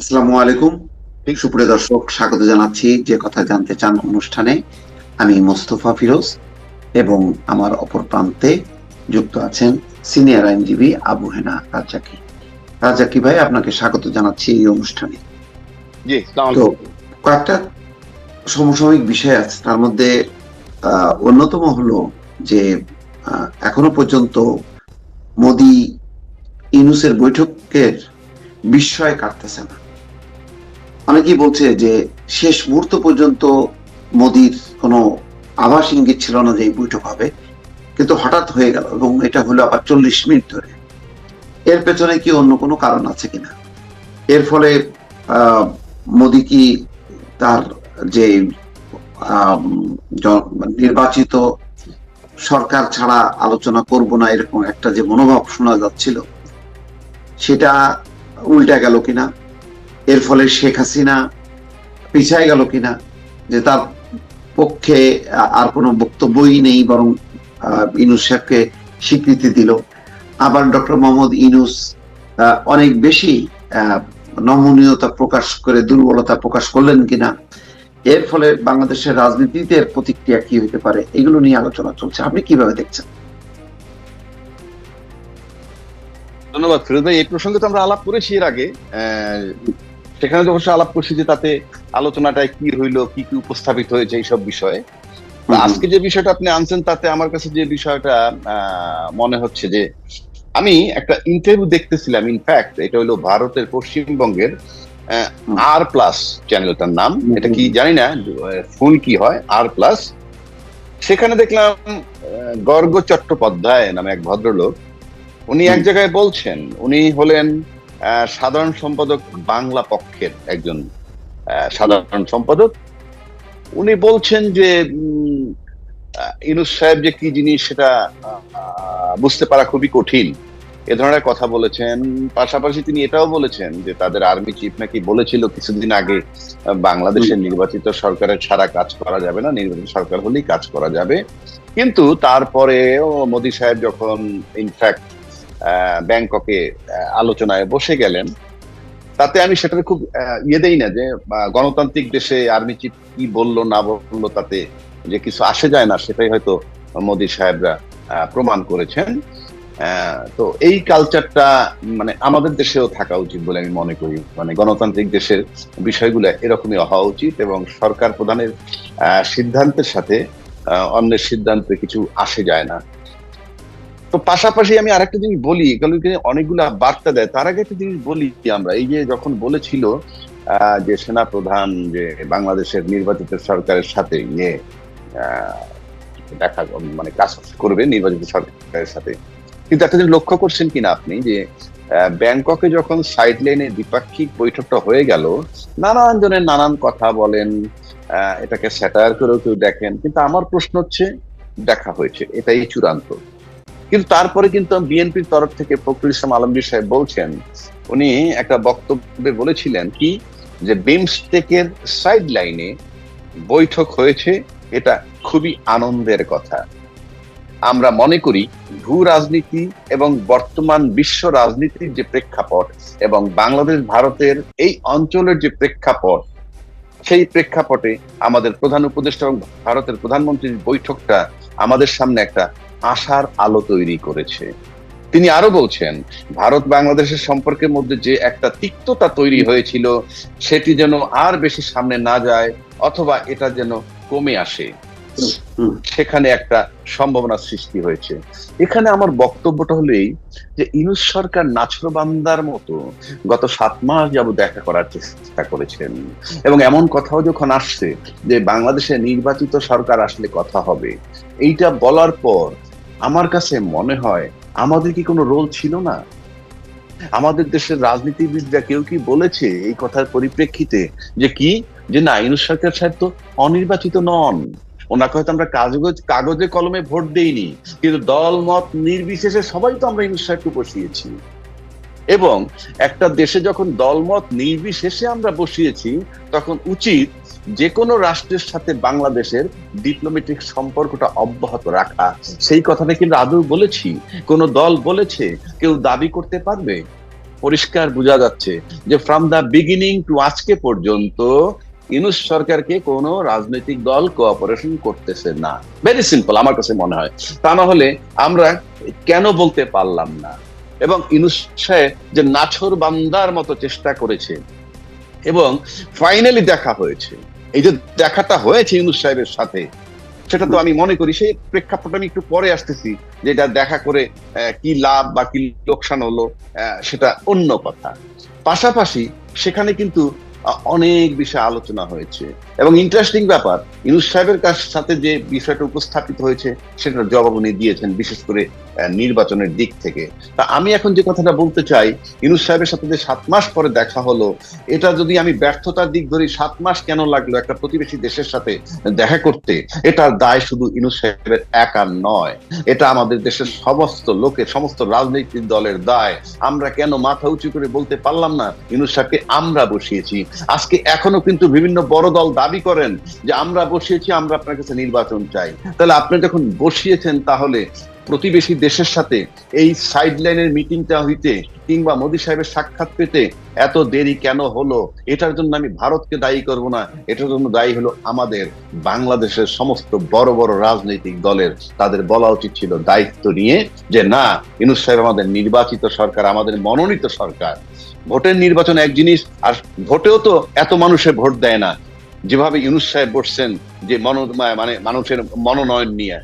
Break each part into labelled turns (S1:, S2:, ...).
S1: আসসালামু আলাইকুম। সুপ্রিয় দর্শক স্বাগত জানাচ্ছি যে কথা জানতে চান অনুষ্ঠানে। আমি মোস্তফা ফিরোজ এবং আমার অপর প্রান্তে যুক্ত আছেন সিনিয়র আইনজীবী আবু হেনা রাজাকি রাজাকি ভাই আপনাকে স্বাগত জানাচ্ছি এই অনুষ্ঠানে।
S2: জি
S1: তো কয়েকটা সমসাময়িক বিষয় আছে। তার মধ্যে আহ, অন্যতম হলো যে এখনও পর্যন্ত মোদি ইনুসের বৈঠকের বিস্ময় কাটতেছে না। অনেকেই বলছে যে শেষ মুহূর্ত পর্যন্ত মোদির কোনো আভাস ইঙ্গিত ছিল না যে এই বৈঠক হবে। কিন্তু হঠাৎ হয়ে গেল এবং এটা হলো আবার চল্লিশ মিনিট ধরে। এর পেছনে কি অন্য কোনো কারণ আছে কিনা? এর ফলে মোদি কি তার যে নির্বাচিত সরকার ছাড়া আলোচনা করব না এরকম একটা যে মনোভাব শোনা যাচ্ছিল, সেটা উল্টা গেল কিনা? এর ফলে শেখ হাসিনা পিছায় গেল কিনা, যে তার পক্ষে আর কোনো বক্তব্যই নেই, বরং ইনুস সাহেবকে স্বীকৃতি দিল। আবার ডক্টর মোহাম্মদ ইনুস অনেক বেশি নমনীয়তা প্রকাশ করে, দুর্বলতা প্রকাশ করলেন কিনা, এর ফলে বাংলাদেশের রাজনীতিতে প্রতিক্রিয়া কি হতে পারে, এগুলো নিয়ে আলোচনা চলছে। আপনি কীভাবে দেখছেন?
S2: ধন্যবাদ, ফিরোজ ভাই। এই প্রসঙ্গে তো আমরা আলাপ করেছি এর আগে। সেখানে অবশ্যই আলাপ করছি যে তাতে আলোচনাটায় কি হইল কি কি উপস্থাপিত হয়েছে এইসব বিষয়ে। আজকে যে বিষয়টা আপনি আনছেন তাতে আমার কাছে যে বিষয়টা মনে হচ্ছে যে আমি একটা ইন্টারভিউ দেখতেছিলাম ইনফ্যাক্ট এটা হলো ভারতের পশ্চিমবঙ্গের। আর প্লাস চ্যানেলটার নাম। এটা কি জানি না ফুল কি হয় আর প্লাস সেখানে দেখলাম গর্গ চট্টোপাধ্যায় নামে এক ভদ্রলোক। উনি এক জায়গায় বলছেন উনি হলেন সাধারণ সম্পাদক বাংলা পক্ষের একজন সাধারণ সম্পাদক। উনি বলছেন যে ইউনুস সাহেব যে কি জিনিস সেটা বুঝতে পারা খুবই কঠিন। এ ধরনের কথা বলেছেন। পাশাপাশি তিনি এটাও বলেছেন যে, তাদের আর্মি চিফ নাকি বলেছিল কিছুদিন আগে বাংলাদেশের নির্বাচিত সরকারের ছাড়া কাজ করা যাবে না, নির্বাচিত সরকার হলেই কাজ করা যাবে। কিন্তু তারপরেও মোদী সাহেব যখন ইনফ্যাক্ট ব্যাংককে আলোচনায় বসে গেলেন। তাতে আমি সেটার খুব ইয়ে দেই না যে গণতান্ত্রিক দেশে আর্মি চিফ কি বলল, না বলল, তাতে যে কিছু আসে যায় না, সেটাই হয়তো মোদী সাহেবরা প্রমাণ করেছেন। তো এই কালচারটা মানে আমাদের দেশেও থাকা উচিত বলে আমি মনে করি। মানে গণতান্ত্রিক দেশের বিষয়গুলো এরকমই হওয়া উচিত এবং সরকার প্রধানের সিদ্ধান্তের সাথে অন্যের সিদ্ধান্তে কিছু আসে যায় না। তো পাশাপাশি আমি আরেকটা জিনিস বলি এগুলো অনেকগুলা বার্তা দেয়। তার আগে একটা জিনিস বলি আমরা, এই যে যখন বলেছিল যে সেনা প্রধান যে বাংলাদেশের নির্বাচিত সরকারের সাথে ইয়ে দেখা মানে কাজ করবে নির্বাচিত সরকারের সাথে। কিন্তু একটা জিনিস লক্ষ্য করছেন কিনা আপনি, যে ব্যাংককে যখন সাইড লাইনে দ্বিপাক্ষিক বৈঠকটা হয়ে গেল, নানান জনের নানান কথা বলেন এটাকে স্যাটায়ার করেও কেউ দেখেন। কিন্তু আমার প্রশ্ন হচ্ছে, দেখা হয়েছে, এটাই চূড়ান্ত। কিন্তু তারপরে কিন্তু বিএনপির তরফ থেকে ফখরুল ইসলাম আলমগীর সাহেব বলছেন, উনি একটা বক্তব্যে বলেছিলেন কি, যে বিমস্টেকের সাইড লাইনে বৈঠক হয়েছে, এটা খুবই আনন্দের কথা। আমরা মনে করি ভূ রাজনীতি এবং বর্তমান বিশ্ব রাজনীতির যে প্রেক্ষাপট এবং বাংলাদেশ ভারতের এই অঞ্চলের যে প্রেক্ষাপট, সেই প্রেক্ষাপটে আমাদের প্রধান উপদেষ্টা এবং ভারতের প্রধানমন্ত্রীর বৈঠকটা আমাদের সামনে একটা আশার আলো তৈরি করেছে। তিনি আরও বলছেন ভারত বাংলাদেশের সম্পর্কের মধ্যে যে একটা তিক্ততা তৈরি হয়েছিল সেটি যেন আর বেশি সামনে না যায় অথবা এটা যেন কমে আসে। সেখানে একটা সম্ভাবনা সৃষ্টি হয়েছে। এখানে আমার বক্তব্যটা হলো এই যে ইনুস সরকার নাছরবান্দার মতো গত সাত মাস যাব দেখা করার চেষ্টা করেছেন। এবং এমন কথাও যখন আসছে যে বাংলাদেশে নির্বাচিত সরকার আসলে কথা হবে এইটা বলার পর আমার কাছে মনে হয় আমাদের কি কোনো রোল ছিল না? আমাদের দেশের রাজনীতিবিদরা কেউ কি বলেছে এই কথার পরিপ্রেক্ষিতে যে কি? যে না, ইনুস সরকার সাহেব তো অনির্বাচিত নন। ওনাকে হয়তো আমরা কাগজ, কাগজে কলমে ভোট দেইনি। কিন্তু দল, মত নির্বিশেষে সবাই তো আমরা ইনুস সাহেবকে বসিয়েছি। এবং একটা দেশে যখন দলমত নির্বিশেষে আমরা বসিয়েছি, তখন উচিত যে কোনো রাষ্ট্রের সাথে বাংলাদেশের ডিপ্লোমেটিক সম্পর্কটা অব্যাহত রাখা, সেই কথাটা কিন্তু আদৌ বলেছি। কোন দল বলেছে, কেউ দাবি করতে পারবে? পরিষ্কার বোঝা যাচ্ছে যে ফ্রম দা বিগিনিং টু আজকে পর্যন্ত ইউনুস সরকারকে কোনো রাজনৈতিক দল কোঅপারেশন করতেছে না। ভেরি সিম্পল আমার কাছে মনে হয়। তা না হলে আমরা কেন বলতে পারলাম না? এবং ইউনুস সাহেব যে নাছর বান্দার মতো চেষ্টা করেছে এবং ফাইনালি দেখা হয়েছে। এই যে দেখাটা হয়েছে ইউনুস সাহেবের সাথে, সেটা তো আমি মনে করি, সেই প্রেক্ষাপট আমি একটু পরে আসতেছি যে এটা দেখা করে কি লাভ বা কি লোকসান হলো সেটা অন্য কথা। পাশাপাশি সেখানে কিন্তু অনেক বিষয়ে আলোচনা হয়েছে। এবং ইন্টারেস্টিং ব্যাপার ইউনুস সাহেবের কাছ সাথে যে বিষয়টা উপস্থাপিত হয়েছে সেটার জবাব উনি দিয়েছেন বিশেষ করে নির্বাচনের দিক থেকে। তা আমি এখন যে কথাটা বলতে চাই ইউনুস সাহেবের সাথে যে সাত মাস পরে দেখা হলো, এটা যদি আমি ব্যর্থতার দিক ধরি, সাত মাস কেন লাগল একটা প্রতিবেশী দেশের সাথে দেখা করতে? এটার দায় শুধু ইউনুস সাহেবের একার নয়। এটা আমাদের দেশের সমস্ত লোকের, সমস্ত রাজনৈতিক দলের দায়। আমরা কেন মাথা উঁচু করে বলতে পারলাম না? ইউনুস সাহেবকে আমরা বসিয়েছি। আজকে এখনও কিন্তু বিভিন্ন বড় দল দাবি করেন যে আমরা বসিয়েছি, আমরা আপনার কাছে নির্বাচন চাই। তাহলে আপনি যখন বসিয়েছেন তাহলে প্রতিবেশী দেশের সাথে এই সাইড লাইনের মিটিংটা হইতে কিংবা মোদী সাহেবের সাক্ষাৎ পেতে এত দেরি কেন হলো? এটার জন্য আমি ভারতকে দায়ী করব না। এটার জন্য দায়ী হলো আমাদের বাংলাদেশের সমস্ত বড় বড় রাজনৈতিক দলের। তাদের বলা উচিত ছিল দায়িত্ব নিয়ে যে, না, ইনুস সাহেব আমাদের নির্বাচিত সরকার, আমাদের মনোনীত সরকার। ভোটের নির্বাচন এক জিনিস, আর ভোটেও তো এত মানুষের ভোট দেয় না। যেভাবে ইউনুস সাহেব বসছেন যে মন মানে মানুষের মনোনয়ন নিয়ে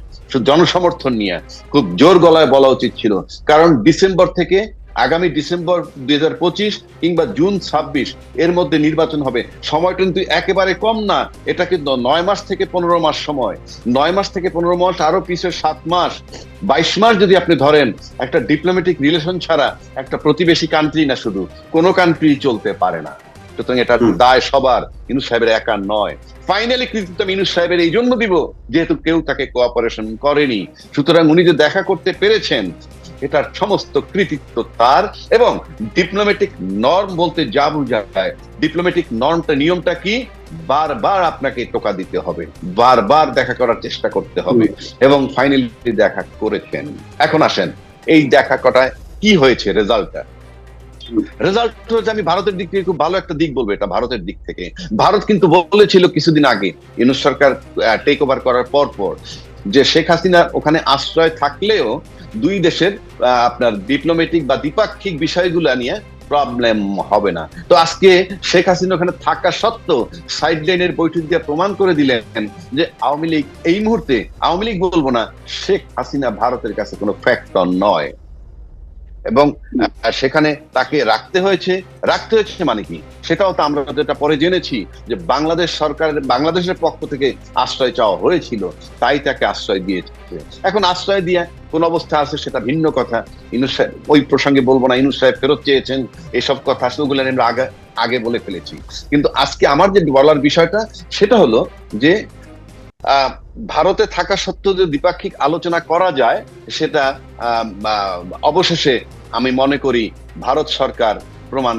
S2: জনসমর্থন নিয়ে, খুব জোর গলায় বলা উচিত ছিল। কারণ ডিসেম্বর থেকে আগামী ডিসেম্বর দুই হাজার পঁচিশ কিংবা জুন ছাব্বিশ এর মধ্যে নির্বাচন হবে। সময়টা কিন্তু একেবারে কম না, এটা কিন্তু নয় মাস থেকে পনেরো মাস সময়। নয় মাস থেকে পনেরো মাস আরও পিছিয়ে সাত মাস। বাইশ মাস যদি আপনি ধরেন, একটা ডিপ্লোম্যাটিক রিলেশন ছাড়া একটা প্রতিবেশী কান্ট্রি না শুধু, কোনো কান্ট্রি চলতে পারে না। সুতরাং এটা দায় সবার ইনুস সাহেবের একা নয়। ফাইনালি কৃতিত্ব আমি ইনুস সাহেবের এই জন্য দিব যেহেতু কেউ তাকে কোঅপারেশন করেনি। সুতরাং উনি যে দেখা করতে পেরেছেন এটার সমস্ত কৃতিত্ব তার এবং ডিপ্লোম্যাটিক নর্ম বলতে যা বোঝায় ডিপ্লোম্যাটিক নর্মটা নিয়মটা কি? বারবার আপনাকে টোকা দিতে হবে বারবার দেখা করার চেষ্টা করতে হবে এবং ফাইনালি দেখা করেছেন। এখন আসেন এই দেখা কটায় কি হয়েছে রেজাল্টটা রেজাল্ট হচ্ছে আমি ভারতের দিক থেকে খুব ভালো একটা দিক বলব, এটা ভারতের দিক থেকে। ভারত কিন্তু বলেছিল কিছুদিন আগে, ইউনুস সরকার টেক ওভার করার পর পর, যে শেখ হাসিনা ওখানে আশ্রয় থাকলেও দুই দেশের আপনার ডিপ্লোম্যাটিক বা দ্বিপাক্ষিক বিষয়গুলো নিয়ে প্রবলেম হবে না। তো আজকে শেখ হাসিনা ওখানে থাকা সত্ত্বেও সাইড লাইনের বৈঠক দিয়ে প্রমাণ করে দিলেন যে আওয়ামী লীগ এই মুহূর্তে, আওয়ামী লীগ বলব না, শেখ হাসিনা ভারতের কাছে কোনো ফ্যাক্টর নয়। এবং সেখানে তাকে রাখতে হয়েছে। রাখতে হয়েছে মানে কি? সেটাও তো আমরা যেটা পরে জেনেছি যে বাংলাদেশ সরকারের, বাংলাদেশের পক্ষ থেকে আশ্রয় চাওয়া হয়েছিল, তাই তাকে আশ্রয় দিয়েছে। এখন আশ্রয় দিয়ে কোন অবস্থা আছে সেটা ভিন্ন কথা। ইনুস ওই প্রসঙ্গে বলব না, ইনুস সাহেব ফেরত চেয়েছেন, এসব কথা সেগুলো আমরা আগে আগে বলে ফেলেছি। কিন্তু আজকে আমার যে বলার বিষয়টা, সেটা হলো যে ভারতে থাকা সত্ত্বেও যে দ্বিপাক্ষিক আলোচনা করা যায়, সেটা অবশেষে আমি মনে করি ভারত সরকার প্রমাণ